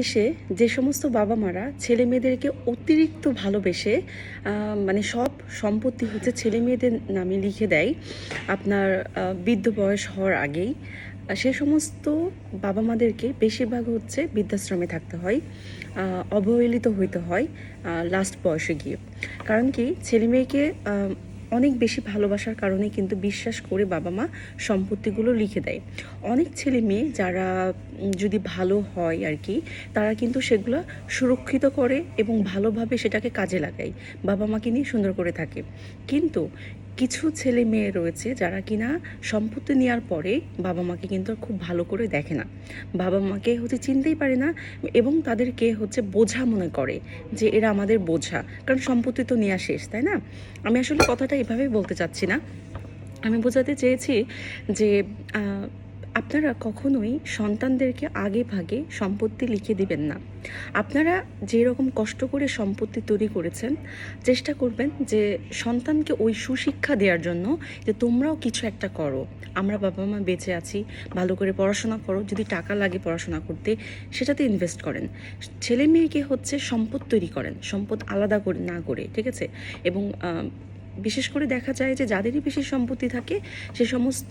দেশে যে সমস্ত বাবা মারা ছেলে মেয়েদেরকে অতিরিক্ত ভালোবেসে মানে সব সম্পত্তি হচ্ছে ছেলে মেয়েদের নামে লিখে দেয় আপনার বৃদ্ধ বয়স হওয়ার আগেই। সে সমস্ত বাবা মাদেরকে বেশিরভাগ হচ্ছে বৃদ্ধাশ্রমে থাকতে হয় অবহেলিত হইতে হয় লাস্ট বয়সে গিয়ে। কারণ কি ছেলে মেয়েকে অনেক বেশি ভালোবাসার কারণে কিন্তু বিশ্বাস করে বাবা মা সম্পত্তিগুলো লিখে দেয়। অনেক ছেলে মেয়ে যারা যদি ভালো হয় আর কি তারা কিন্তু সেগুলো সুরক্ষিত করে এবং ভালোভাবে সেটাকে কাজে লাগায়। বাবা মাকে নিয়ে সুন্দর করে থাকে। কিন্তু কিছু ছেলে মেয়ে রয়েছে যারা কিনা সম্পত্তি নেওয়ার পরে বাবা মাকে কিন্তু খুব ভালো করে দেখে না। বাবা মাকে হচ্ছে চিনতেই পারে না এবং তাদেরকে হচ্ছে বোঝা মনে করে যে এরা আমাদের বোঝা, কারণ সম্পত্তি তো নেওয়া শেষ, তাই না? আমি আসলে কথাটা এভাবেই বলতে চাচ্ছি না। আমি বোঝাতে চেয়েছি যে আপনারা কখনোই সন্তানদেরকে আগে ভাগে সম্পত্তি লিখে দিবেন না। আপনারা যেরকম কষ্ট করে সম্পত্তি তৈরি করেছেন, চেষ্টা করবেন যে সন্তানকে ওই সুশিক্ষা দেওয়ার জন্য যে তোমরাও কিছু একটা করো। আমরা বাবা মা বেঁচে আছি, ভালো করে পড়াশোনা করো, যদি টাকা লাগে পড়াশোনা করতে, সেটাতে ইনভেস্ট করেন। ছেলে মেয়েকে হচ্ছে সম্পদ তৈরি করেন, সম্পদ আলাদা করে না করে, ঠিক আছে? এবং বিশেষ করে দেখা যায় যে যাদেরই বেশি সম্পত্তি থাকে, সে সমস্ত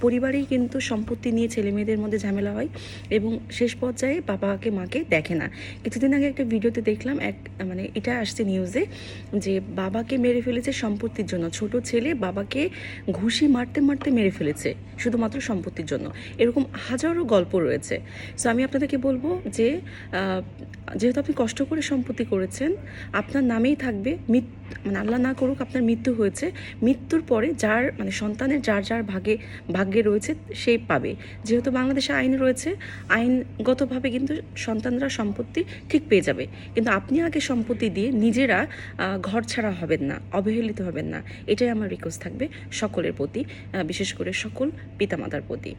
পরিবারেই কিন্তু সম্পত্তি নিয়ে ছেলে মেয়েদের মধ্যে ঝামেলা হয় এবং শেষ পর্যায়ে বাবাকে, মাকে দেখে না। কিছুদিন আগে একটা ভিডিওতে দেখলাম এক মানে এটা আসছে নিউজে যে বাবাকে মেরে ফেলেছে সম্পত্তির জন্য। ছোট ছেলে বাবাকে ঘুষি মারতে মারতে মেরে ফেলেছে শুধুমাত্র সম্পত্তির জন্য। এরকম হাজারো গল্প রয়েছে। সো আমি আপনাদেরকে বলব যে যেহেতু আপনি কষ্ট করে সম্পত্তি করেছেন, আপনার নামেই থাকবে মৃত্যু। মানে আল্লাহ না করুক আপনার মৃত্যু হয়েছে। মৃত্যুর পরে যার মানে সন্তানের যার যার ভাগে, ভাগ্যে রয়েছে, সেই পাবে। যেহেতু বাংলাদেশে আইন রয়েছে, আইনগতভাবে কিন্তু সন্তানরা সম্পত্তি ঠিক পেয়ে যাবে। কিন্তু আপনি আগে সম্পত্তি দিয়ে নিজেরা ঘর ছাড়া হবেন না, অবহেলিত হবেন না। এটাই আমার রিকোয়েস্ট থাকবে সকলের প্রতি বিশেষ করে সকল পিতামাতার প্রতি।